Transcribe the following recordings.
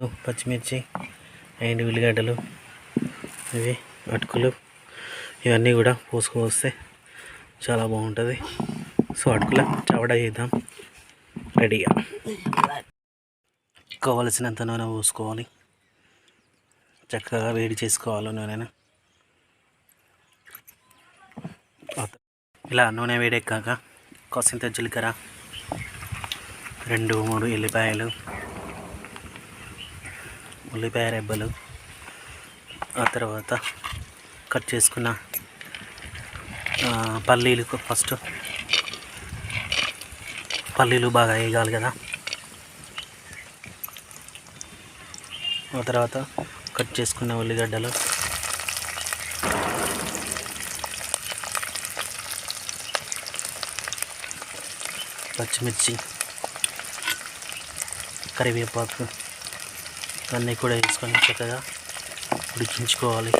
పచ్చిమిర్చి అండ్ ఉల్లిగడ్డలు ఇవి అటుకులు ఇవన్నీ కూడా పోసుకొని వస్తే చాలా బాగుంటుంది. సో అటుకుల చవడ చేద్దాం. రెడీగా కావలసినంత నూనె పోసుకోవాలి చక్కగా వేడి చేసుకోవాలి నూనెను. ఇలా నూనె వేడెక్కాక కొసింత జీలకర్ర రెండు మూడు ఎల్లిపాయలు ఉల్లిపాయ రెబ్బలు ఆ తర్వాత కట్ చేసుకున్న పల్లీలు ఫస్ట్ పల్లీలు బాగా వేయగాలి కదా. ఆ తర్వాత కట్ చేసుకున్న ఉల్లిగడ్డలు. పచ్చిమిర్చి కరివేపాకు అన్నీ కూడా వేసుకొని చక్కగా ఉడికించుకోవాలి.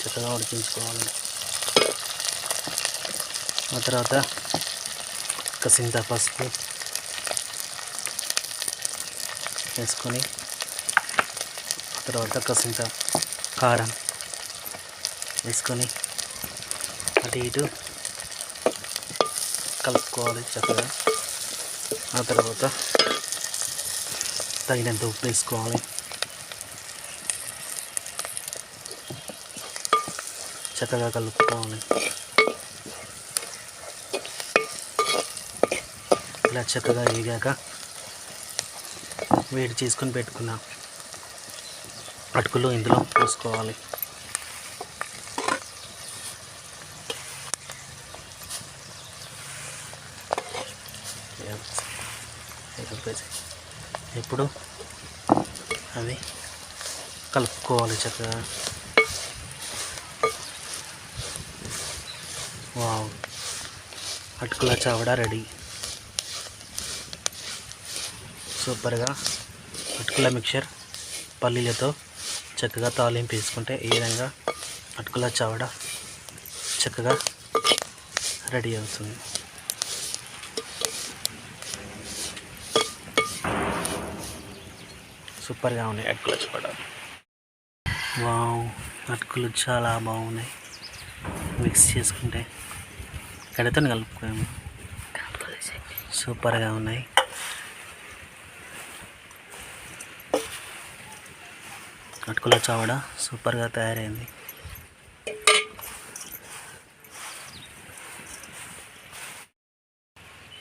చక్కగా ఉడికించుకోవాలి. ఆ తర్వాత కసింత పసుపు వేసుకొని ఆ తర్వాత కసింత కారం వేసుకొని అటు ఇటు కలుపుకోవాలి చక్కగా. ఆ తర్వాత తగినంత ఉప్పు వేసుకోవాలి. చక్కగా కలుపుకోవాలి. ఇలా చక్కగా వేగాక వేడి చేసుకొని పెట్టుకున్న అటుకులు ఇందులో పోసుకోవాలి. ఇప్పుడు అవి కలుపుకోవాలి చక్కగా. వావ్. అటుకుల చావడ రెడీ. సూపర్గా. అటుకుల మిక్చర్ పల్లీలతో చక్కగా తాలింపు వేసుకుంటే ఈ విధంగా అటుకుల చావడ చక్కగా రెడీ అవుతుంది. సూపర్గా ఉన్నాయి. అటుకుల చావడ వావ్ అటుకులు చాలా బాగున్నాయి. మిక్స్ చేసుకుంటే. కడితో కలుపుకోము సూపర్గా ఉన్నాయి. అటుకుల చావడ సూపర్గా తయారైంది.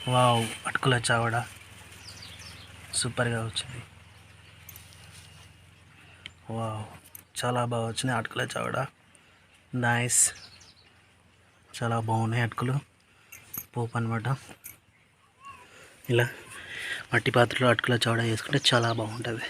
వావ్ అటుకుల చావడ సూపర్గా వచ్చింది. చాలా బాగా వచ్చినాయి అటుకుల చావిడ. నైస్ చాలా బాగున్నాయి అటుకులు. పోపు అనమాట ఇలా మట్టి పాత్రలో అటుకుల చావిడ వేసుకుంటే చాలా బాగుంటుంది.